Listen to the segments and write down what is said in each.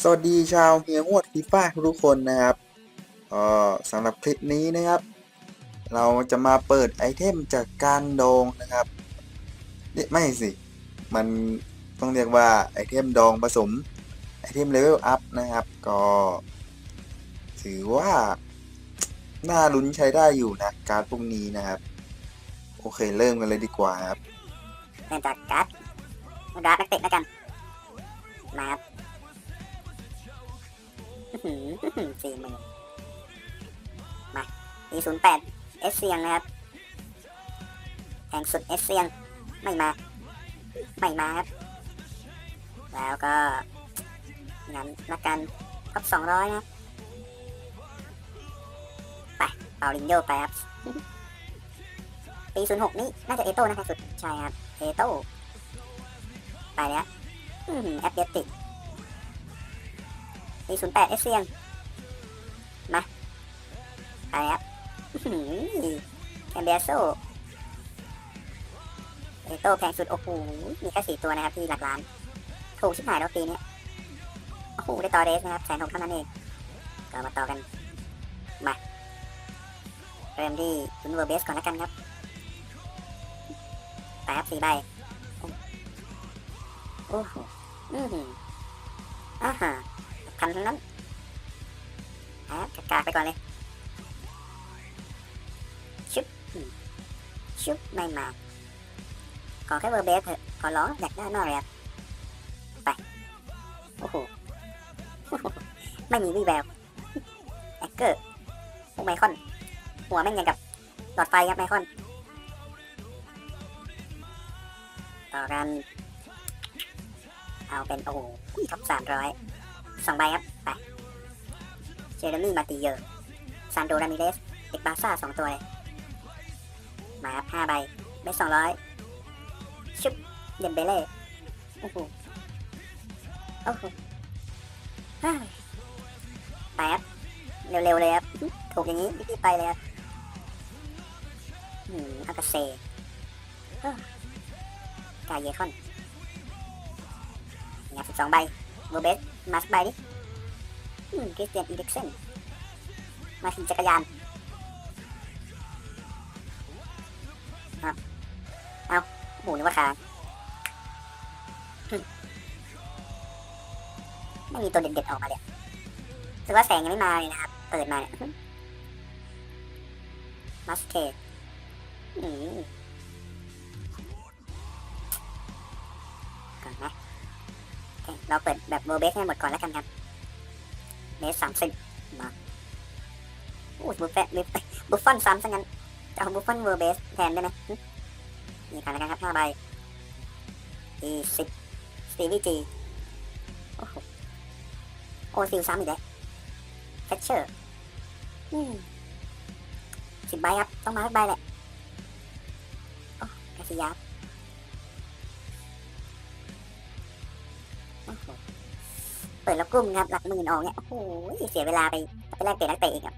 สวัสดีชาวเฮียงวดฟีฟ่าทุกคนนะครับก็สำหรับคลิปนี้นะครับ เราจะมาเปิดไอเทมจากการดองนะครับไม่สิ มันต้องเรียกว่าไอเทมดองผสมไอเทมเลเวลอัพนะครับ ก็ ถือว่า น่าลุ้นใช้ได้อยู่นะ การดพวกนี้นะครับ โอเคเริ่มกันเลยดีกว่าครับเริ่มจากการ์ดดราฟนักเตะแล้วกันมาครับสี่หมื่นมาปีศูนย์แปดเอสเซียงนะครับแห่งสุดเอสเซียงไม่มา ไม่มาครับ แล้วก็งั้นนักกันท็อปสองร้อยนะครับ เปาลินโยไปครับปีศูนย์หกนี่น่าจะเอโต้นะครับสุดใช่ครับเอโต้ไปแล้วอื้อหือแอปเดติกปีศูนย์แปดเอสเซียงมาไปแล้วอื้อหือแคมเบียโซเอโต้แพงสุดโอ้โหมีแค่สี่ตัวนะครับที่หลักล้านถูกชิบหายแล้วปีนี้โอ้โหได้ต่อเรสนะครับแสนหกเท่านั้นเองก็มาต่อกัน เริ่มที่ลุนเวอร์เบสก่อนแล้วกันครับไปครับสี่ใบ โอ้โห อือหืออ่าฮะพันนั้นฮะกากากไปก่อนเลย ชุบ ชุบไม่มา ขอแค่เวอร์เบสเถอะ ขอร้องอยากได้มากเลยครับ ไป โอ้โห ไม่มีวี่แววแอคเกอร์พวกไมคอน หัวแม่งยังกับหลอดไฟครับไมคอน ต่อกัน เอาเป็นโอ้โหท็อปสามร้อยสองใบครับ ไป เจอร์มี่มาติเยอร์ซานโดรามิเลสเอกบาซ่าสองตัวเลยมาครับห้าใบเบสสองร้อยชุบเดมเบเล่โอ้โหโอ้โหไปครับเร็วๆเลยครับถูกอย่างนี้รีบไปเลยครับ อืมอากาเซเอ้อกายเยคอนเนี่ยสิบสองใบโรเบสมาสใบดิอืมคริสเตียนอีเด็กเซนมาขี่จักรยานเอาเอาโหนึกว่าค้าไม่มีตัวเด็ดๆออกมาเลยถือว่าแสงยังไม่มาเลยนะครับ เปิดมาเนี่ยมัสเทดอืม ก่อนนะโอเคเราเปิดแบบโบเบสให้หมดก่อนแล้วกันครับเบสสามสิบมาโอ้บุฟเฟ่บุฟบุฟฟอนซ้ำซะงั้นจะเอาบุฟฟอนเวอร์เบสแทนได้ไหมนี่กันแล้วกันครับห้าใบอีสิบสตีวีจีโอ้โหโอซิลซ้ำอีกแล้วเฟชเชอร์สิบใบครับ ต้องมาสักใบแหละ โอ้กาซิยาสโอ้โหเปิดแล้วกุ้มครับหลักหมื่นออกเนี่ยโอ้โหเสียเวลาไปไปแลกเตะนักเตะอีกครับ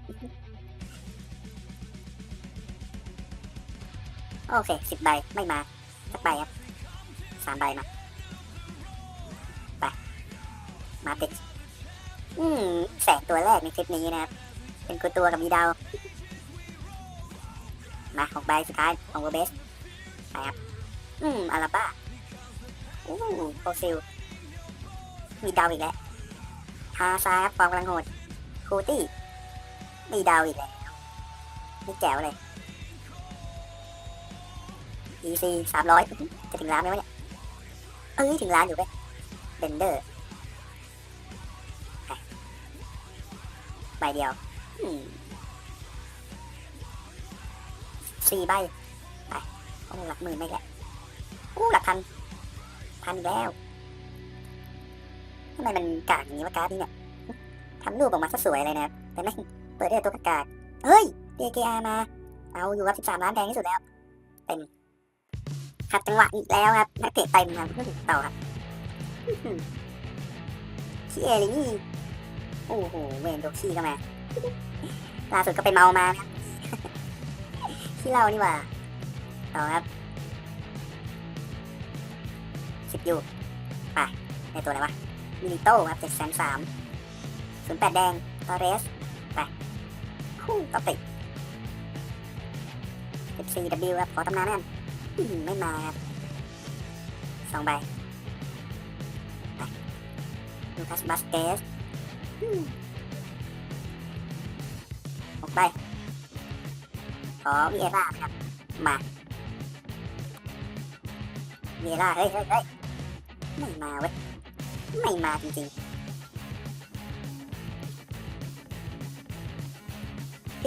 โอเคสิบใบไม่มาสักใบครับสามใบมาไปมาติดอืมแสงตัวแรกในคลิปนี้นะครับ เป็นกูตัวกับมีดาว มาหกใบสุดท้ายของเวอร์เบส ไปครับ อืม อาราบ้าอู้โอซิล มีดาวอีกแล้วฮาซาครับความกำลังโหดคูตี้ มีดาวอีกแล้วนี่แจ๋วเลย EC สามร้อยจะถึงล้านไหมวะเนี่ย เอ้ย ถึงล้านอยู่เว้ยเบนเดอร์ใบเดียวสี่ใบ อ้หลักหมื่นไม่แหล้วอู้หลักพันพันแล้วทำไมมันกากอย่างนี้วะการ์ดนี่เนี่ยทำรูปออกมาซะสวยเลยนะครับแต่ไม่เปิดได้แต่ตัวกากเฮ้ย DKR มา เอาอยู่ครับ13ล้านแพงที่สุดแล้วเต็มขัดจังหวะอีกแล้วครับนักเตะเต็มครับต่อครับขี้เอลินี่โอ้โหเวนโดขี้ก็มาล่าสุดก็ไปเมามาครับที่เรานี่หว่า ต่อครับสิบยูไปในตัวอะไรวะมิลิโต้ครับเจ็ดแสนสามศูนย์แปดแดงตอเรส ไปคู่ต่อติดสิบสี่ W ครับ ขอตำนานนั่นไม่มาครับสองใบไปลูคัสบัสเกสอืมหกใบขอวีเอร่าครับ มา เอร่าเฮ้ยเฮ้ยเฮ้ยไม่มาเว้ย ไม่มาจริงๆ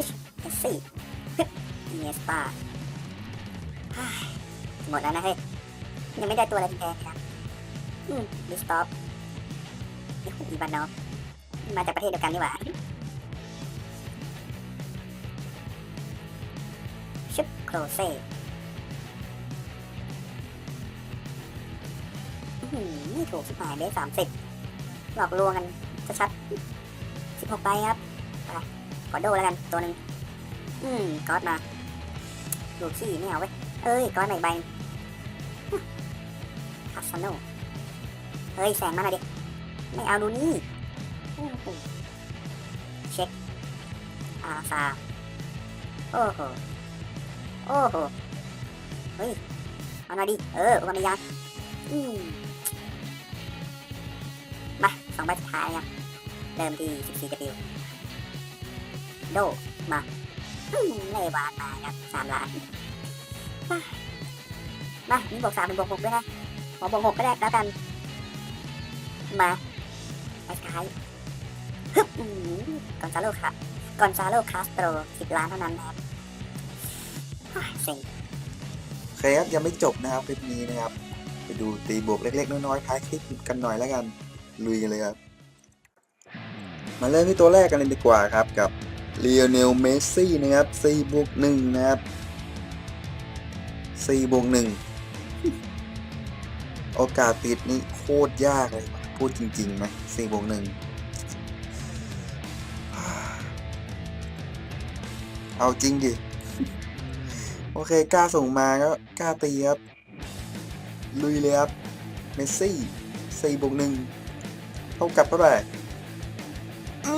H S C เนสตาหมดแล้วนะเฮ้ย ยังไม่ได้ตัวอะไรแพงๆนะครับอืมดิสต็อปอีบานอฟมาจากประเทศเดียวกันนี่หว่าชิปโครเซ่ หือนี่ถูกสิบหายเบสสามสิบหลอกลวงกันจะชัดสิบหกใบครับไปขอโดแล้วกันตัวหนึ่งอืมก๊อตมาดูขี้ไม่เอาเว้ย เอ้ยก๊อตใหม่ใบคัสซาโนเฮ้ยแสงมาหน่อยดิไม่เอาดูนี่เช็คอาซาโอ้โหโอ้โหเฮ้ยเอาหน่อยดิเอออุปมายาอืม สองใบสุดท้ายครับเริ่มที่ 14 W โดมาอืมเลวานมาครับสามล้านมามีบวกสามเป็นบวกหกด้วยนะขอบวกหกก็ได้แล้วกัน มาไอ้ท้ายฮึบกอนซาโลค่ะกอนซาโลคาสโตรสิบล้านเท่านั้นนะครับอ้ายเซ็งเคครับยังไม่จบนะครับคลิปนี้นะครับ ไปดูตีบวกเล็ก ๆ น้อยๆท้ายคลิปกันหน่อยแล้วกัน ลุยกันเลยครับ มาเริ่มที่ตัวแรกกันเลยดีกว่าครับกับเ i ีย n เนลเมสซี่นะครับ4บวก1นะครับ4บวก1โอกาสติดนี่โคตรยากเลย พูดจริงๆนะ4บวก1เอาจริงดิ โอเคกล้าส่งมาก็กล้าตีครับ ลุยเลยครับ เมสซี่สี่บวกหนึ่ง เท่ากลับเท่าไหร่อื้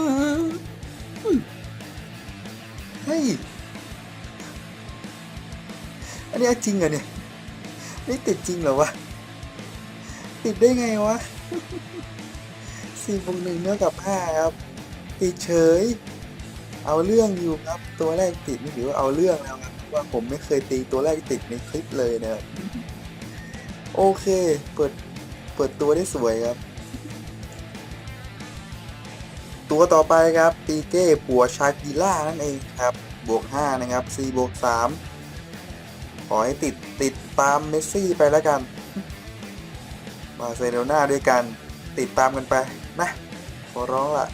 เฮ้ย อันนี้จริงเหรอเนี่ย นี่ติดจริงเหรอวะ ติดได้ไงวะสี่บวกหนึ่งเท่ากับห้าครับ ติดเฉย เอาเรื่องอยู่ครับ ตัวแรกติดนี่ถือว่าเอาเรื่องแล้วครับว่าผมไม่เคยตีตัวแรกติดในคลิปเลยนะครับ โอเค เปิด เปิดตัวได้สวยครับ ตัวต่อไปครับปีเก้ปัวชากิล่านั่นเองครับ บวก 5 นะครับ4บวก 3 ขอให้ติดติดตามเมสซี่ไปแล้วกันมาเซโดนาด้วยกันติดตามกันไปนะขอร้องล่ะ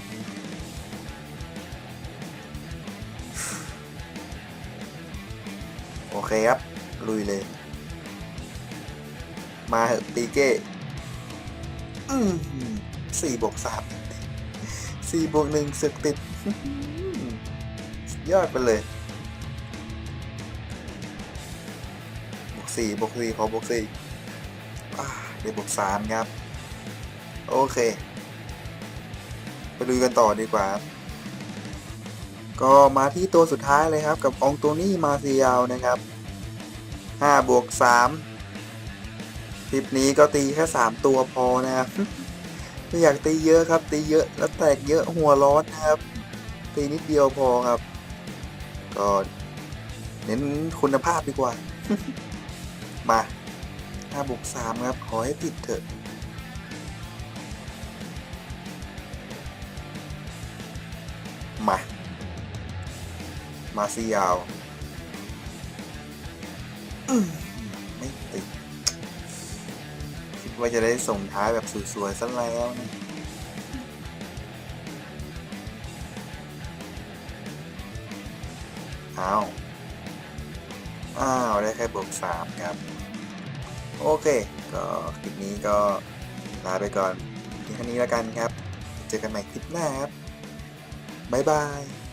โอเคครับ ลุยเลย มาเหอะปีเก้สี่บวกสาม สี่บวกหนึ่งสึกติดยอดไปเลยบวกสี่บวกสี่ขอบวกสี่เดี๋ยวบวกสามครับ โอเค ไปดูกันต่อดีกว่า ก็มาที่ตัวสุดท้ายเลยครับ กับองโตนี่มาเซียลนะครับห้าบวกสามคลิปนี้ก็ตีแค่สามตัวพอนะครับ ไม่อยากตีเยอะครับ ตีเยอะแล้วแตกเยอะหัวร้อนนะครับ ตีนิดเดียวพอครับ ก็เน้นคุณภาพดีกว่า มาห้าบวกสามครับ ขอให้ติดเถอะมา มาซียาว อืม ว่าจะได้ส่งท้ายแบบสวยๆซะแล้วนะอ้าว อ้าว ได้แค่บวกสามครับ โอเค ก็คลิปนี้ก็ลาไปก่อนเพียงแค่นี้แล้วกันครับ เจอกันใหม่คลิปหน้าครับ บ๊ายบาย